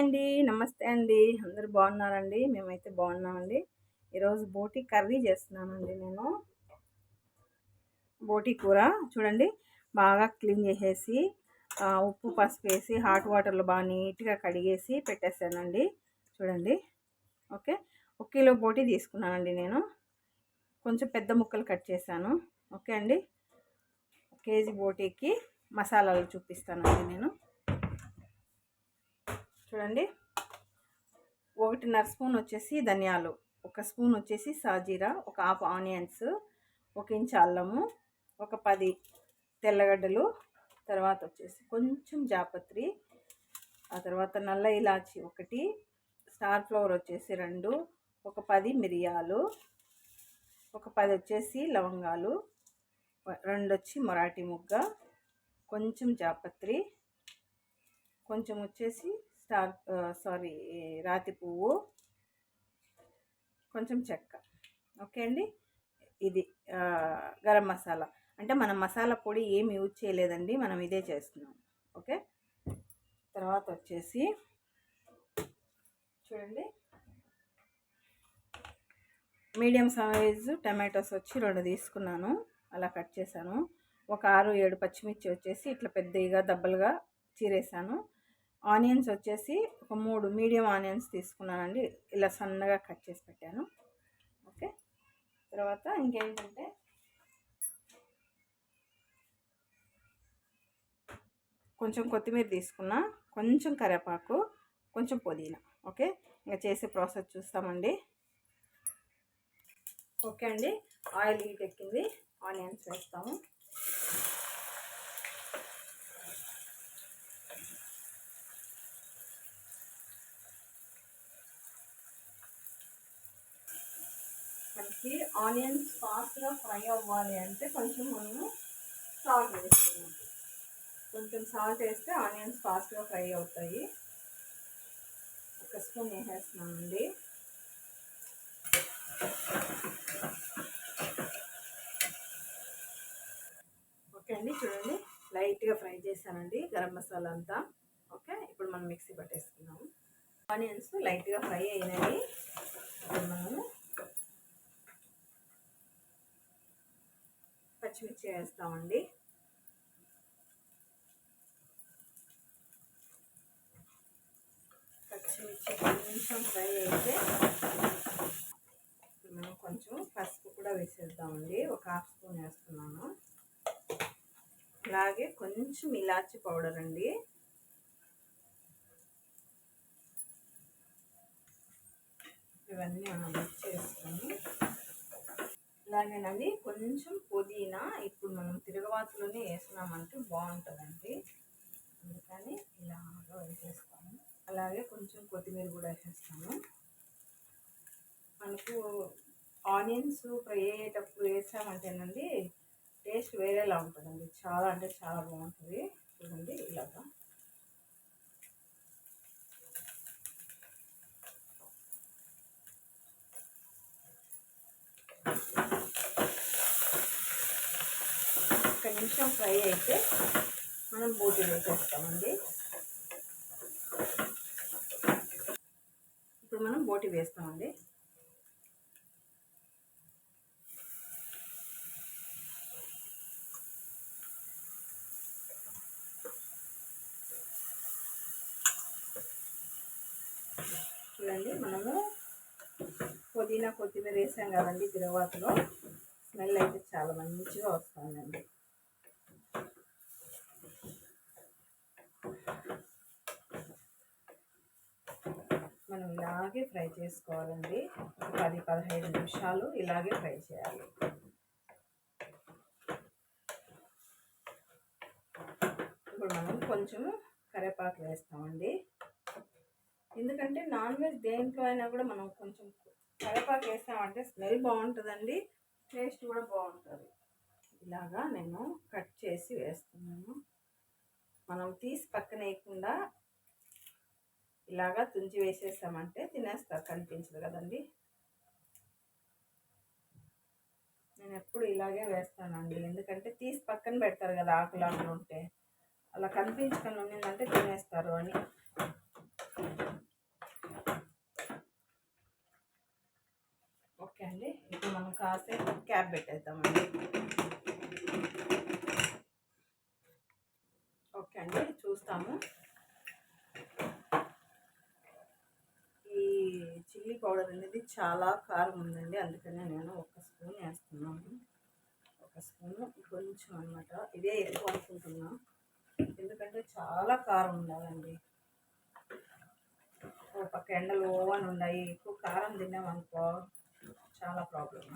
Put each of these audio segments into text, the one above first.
అండి. నమస్తే అండి. అందరు బాగున్నారండి? మేమైతే బాగున్నామండి. ఈరోజు బోటి కర్రీ చేస్తున్నానండి నేను. బోటి కూర. చూడండి బాగా క్లీన్ చేసేసి ఉప్పు పసుపు వేసి హాట్ వాటర్లో బాగా నీట్గా కడిగేసి పెట్టేస్తానండి చూడండి. ఓకే. ఒక కిలో బోటి తీసుకున్నానండి నేను. కొంచెం పెద్ద ముక్కలు కట్ చేశాను. ఓకే అండి. కేజీ బోటీకి మసాలాలు చూపిస్తానండి నేను. చూడండి. ఒకటిన్నర స్పూన్ వచ్చేసి ధనియాలు ఒక స్పూన్ వచ్చేసి సాజీరా ఒక హాఫ్ ఆనియన్స్ ఒక ఇంచ్ అల్లము ఒక పది తెల్లగడ్డలు తర్వాత వచ్చేసి కొంచెం జాపత్రి ఆ తర్వాత నల్ల ఇలాచి ఒకటి స్టార్ ఫ్లవర్ వచ్చేసి రెండు ఒక పది మిరియాలు ఒక పది వచ్చేసి లవంగాలు రెండు వచ్చి మొరాఠీ ముగ్గ కొంచెం జాపత్రి కొంచెం వచ్చేసి స్టార్ సారీ రాతి పువ్వు. కొంచెం చెక్క. ఓకే అండి? ఇది గరం మసాలా. అంటే మనం మసాలా పొడి ఏమి యూజ్ చేయలేదండి మనం ఇదే చేస్తున్నాం. ఓకే? తర్వాత వచ్చేసి చూడండి. మీడియం సైజు టమాటోస్ వచ్చి రెండు తీసుకున్నాను. అలా కట్ చేశాను. ఒక ఆరు ఏడు పచ్చిమిర్చి వచ్చేసి ఇట్లా పెద్దగా దెబ్బలుగా చీరేసాను ఆనియన్స్ వచ్చేసి ఒక మూడు మీడియం ఆనియన్స్ తీసుకున్నానండి. ఇలా సన్నగా కట్ చేసి పెట్టాను. ఓకే. తర్వాత ఇంకేంటంటే కొంచెం కొత్తిమీర తీసుకున్నా కొంచెం కరివేపాకు కొంచెం పుదీనా. ఓకే. ఇంకా చేసే ప్రాసెస్ చూస్తామండి. ఓకే అండి. ఆయిల్ హీట్ ఎక్కింది. ఆనియన్స్ వేస్తాము. మనకి ఆనియన్స్ ఫాస్ట్గా ఫ్రై అవ్వాలి అంటే కొంచెం మనము సాల్ట్ వేసుకున్నాం కొంచెం సాల్ట్ వేస్తే ఆనియన్స్ ఫాస్ట్గా ఫ్రై అవుతాయి. ఒక స్పూన్ వేసేస్తున్నామండి ఓకే అండి చూడండి. లైట్గా ఫ్రై చేశానండి గరం మసాలా అంతా. ఓకే ఇప్పుడు మనం మిక్సీ పట్టేసుకున్నాము ఆనియన్స్ లైట్గా ఫ్రై అయినాయి. ఇప్పుడు మనము పచ్చిమిర్చి వేస్తామండి పచ్చిమిర్చి కొంచెం ఫ్రై అయితే మనం కొంచెం పసుపు కూడా వేసేద్దామండి. ఒక హాఫ్ స్పూన్ వేస్తున్నాను. అలాగే కొంచెం ఇలాచి పౌడర్ అండి. ఇవన్నీ మనం మిక్స్ చేసుకొని ఇలాగేనండి. కొంచెం పుదీనా ఇప్పుడు మనం తిరగవాతులోనే వేసినామంటే బాగుంటుందండి. అందుకని ఇలాగా వేసేస్తాము అలాగే కొంచెం కొత్తిమీర కూడా వేసేస్తాము మనకు ఆనియన్స్ ఫ్రై అయ్యేటప్పుడు వేసామంటేనండి టేస్ట్ వేరేలా ఉంటుందండి. చాలా అంటే చాలా బాగుంటుంది. చూడండి ఇలాగా. నిమిషం ఫ్రై అయితే మనం బూటీ వేసేస్తామండి. ఇప్పుడు మనం బోటి వేస్తామండి. చూడండి మనము పుదీనా కొత్తిమీర వేసాం కదండి తిరువాతలో. స్మెల్ అయితే చాలా మంచిగా వస్తుందండి మనం ఇలాగే ఫ్రై చేసుకోవాలండి. పది పదహైదు నిమిషాలు ఇలాగే ఫ్రై చేయాలి. ఇప్పుడు మనం కొంచెం కరివేపాకు వేస్తామండి. ఎందుకంటే నాన్ వెజ్ దేంట్లో అయినా కూడా మనం కొంచెం కరివేపాకు వేస్తామంటే స్మెల్ బాగుంటుందండి. టేస్ట్ కూడా బాగుంటుంది. ఇలాగా నేను కట్ చేసి వేస్తున్నాను. మనం తీసి పక్కన వేయకుండా ఇలాగా తుంచి వేసేసామంటే తినేస్తారు కనిపించదు కదండి. నేను ఎప్పుడు ఇలాగే వేస్తానండి. ఎందుకంటే తీసి పక్కన పెడతారు కదా ఆకులాగా ఉంటే. అలా కనిపించకుండా ఉండిందంటే తినేస్తారు అని. ఓకే అండి. ఇప్పుడు మనం కాసేపు క్యాప్ పెట్టేద్దామండి. ఓకే అండి. చూస్తాము. పౌడర్ అనేది చాలా కారం ఉందండి అందుకనే నేను ఒక స్పూన్ వేస్తున్నాను. ఒక స్పూన్ కొంచెం అనమాట ఇదే ఎక్కువ అనుకుంటున్నా. ఎందుకంటే చాలా కారం ఉండాలండి ఓ పక్క ఎండలు ఓవన్ ఉన్నాయి ఎక్కువ కారం తిన్నామనుకో చాలా ప్రాబ్లం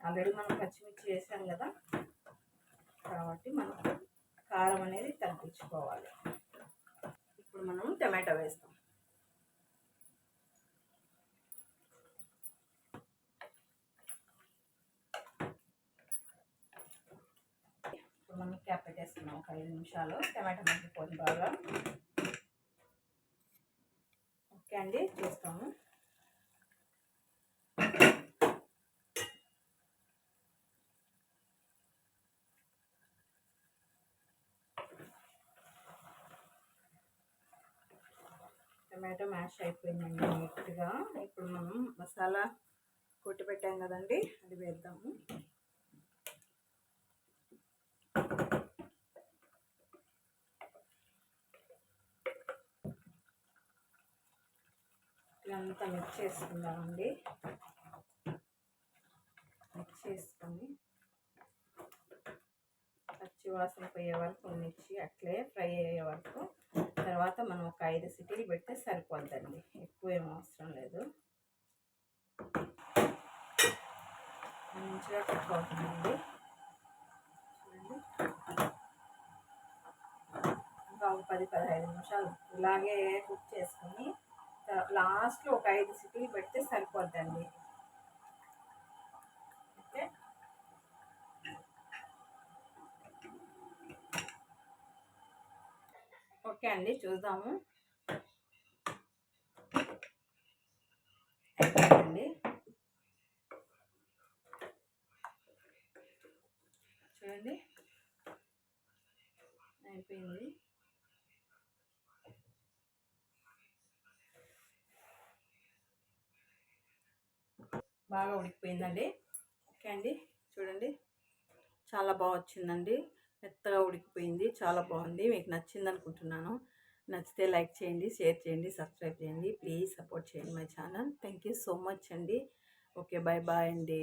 ఆల్రెడీ మనం పచ్చిమిర్చి వేసాం కదా. కాబట్టి మనం కారం అనేది తగ్గించుకోవాలి. ఇప్పుడు మనం టమాటో వేస్తాం ఇప్పుడు మనం క్యాప్ పెట్టేస్తున్నాం ఒక ఐదు నిమిషాలు. టమాటా మగ్గిపోతుంది బాగా. ఓకే అండి చూస్తాము టమాటో మ్యాష్ అయిపోయిందండి నీట్గా. ఇప్పుడు మనం మసాలా కొట్టి పెట్టాం కదండి అది వేద్దాము. ఇదంతా మిక్స్ చేసుకుందామండి. మిక్స్ చేసుకొని పచ్చి వాసన పోయే వరకు మిర్చి అట్లే ఫ్రై అయ్యే వరకు తర్వాత మనం ఒక ఐదు సిటీలు పెడితే సరిపోద్దండి. ఎక్కువ ఏం అవసరం లేదు. మంచిగా కుక్ ఇంకా ఒక పది పదహైదు నిమిషాలు ఇలాగే కుక్ చేసుకొని లాస్ట్లో ఒక ఐదు సిటీలు పెడితే సరిపోద్దండి. ఓకే? ఓకే అండి చూద్దాము. అయిపోయిందండి చూడండి. అయిపోయింది. బాగా ఉడికిపోయిందండి. ఓకే అండి. చూడండి. చాలా బాగా వచ్చిందండి. మెత్తగా ఉడికిపోయింది. చాలా బాగుంది. మీకు నచ్చింది అనుకుంటున్నాను. నచ్చితే లైక్ చేయండి షేర్ చేయండి సబ్స్క్రైబ్ చేయండి. ప్లీజ్ సపోర్ట్ చేయండి my channel. Thank you so much అండి. ఓకే బాయ్ బాయ్ అండి.